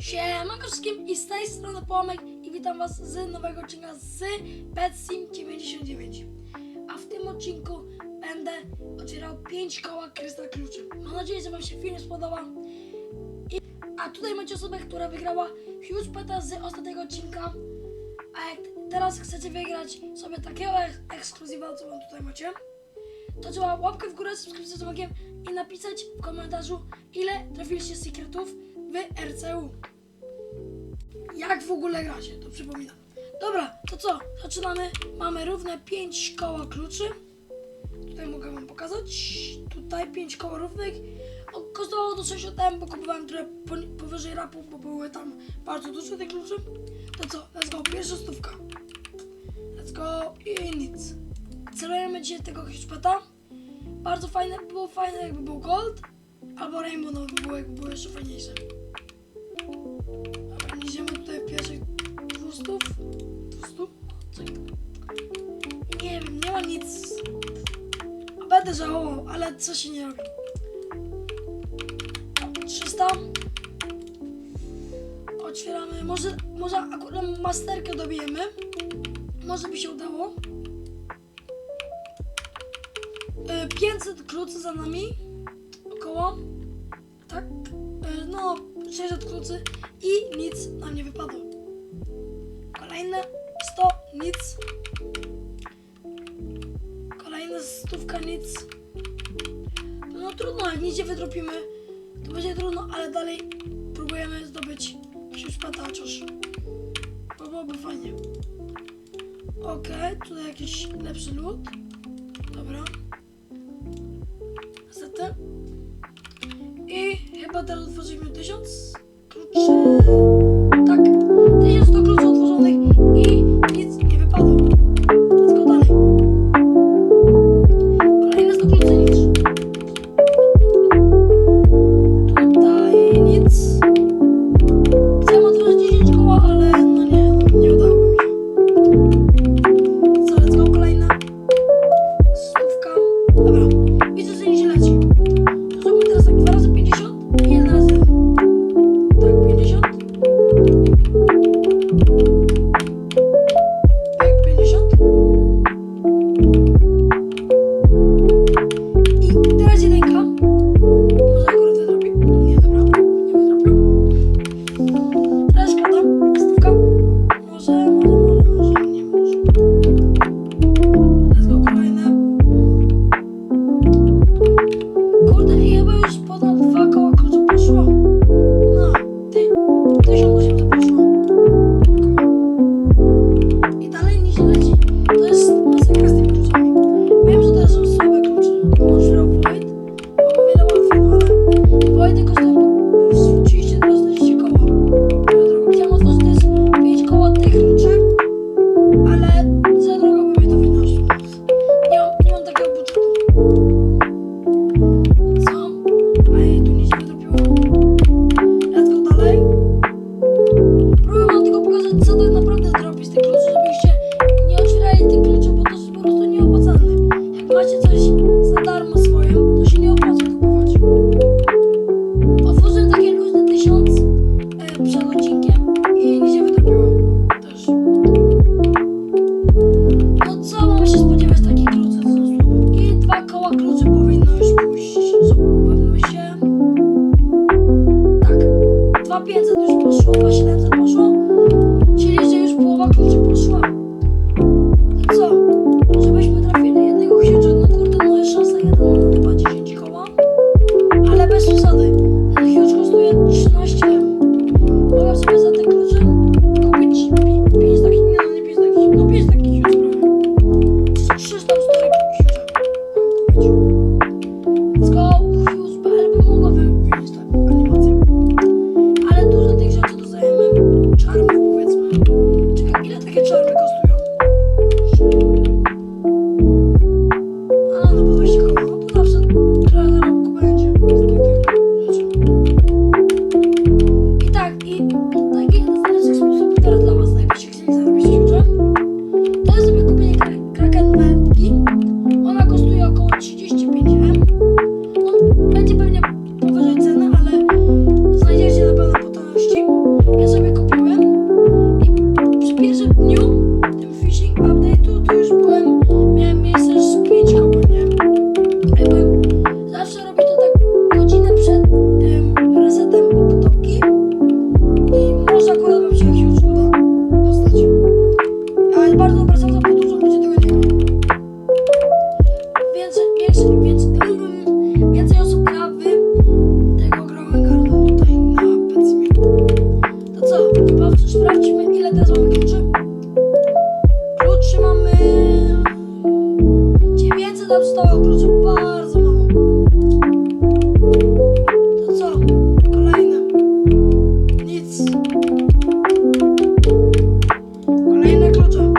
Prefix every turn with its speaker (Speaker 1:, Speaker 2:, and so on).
Speaker 1: Siemanko wszystkim i z tej strony Połamek i witam was z nowego odcinka z Pet Sim 99. A w tym odcinku będę otwierał 5 koła krystal kluczy. Mam nadzieję, że wam się film spodoba. I, a tutaj macie osobę, która wygrała Huge Peta z ostatniego odcinka. A jak teraz chcecie wygrać sobie takiego ek ekskluzywa, co wam tutaj macie, to trzeba łapkę w górę, subskrypcję z dzwonkiem i napisać w komentarzu, ile trafiliście sekretów w RCU. Jak w ogóle gracie, to przypominam. Dobra, to co? Zaczynamy. Mamy równe 5 koła kluczy. Tutaj mogę wam pokazać. Tutaj 5 koła równych. O, Kosztowało to 60 M, bo kupowałem trochę powyżej rapu, bo były tam bardzo duże te klucze. To co? Let's go. Pierwsza stówka. Let's go. I nic. Celujemy dzisiaj tego hiszpeta. Bardzo fajne, by było fajne jakby był gold. Albo rainbow, no by było jakby było jeszcze fajniejsze. 200. 200? Czekaj. Nie wiem, nie ma nic. Będę żałował, ale co się nie robi. 300. Otwieramy. Może, może akurat masterkę dobijemy. Może by się udało. Y, 500 klucy za nami. Około. Tak. Y, No, 600 klucy i nic nam nie wypadło. Kolejne 100, nic. Kolejna stówka, nic. No trudno, jak nic nie wydropimy, to będzie trudno, ale dalej próbujemy zdobyć jakiegoś pataczosz. Bo byłoby fajnie. Okej, tutaj jakiś lepszy lód. Dobra. Niestety. I chyba teraz otworzymy tysiąc kluczy. Matka wstała, proszę bardzo, mamo. To co? Kolejne. Nic. Kolejne klucze.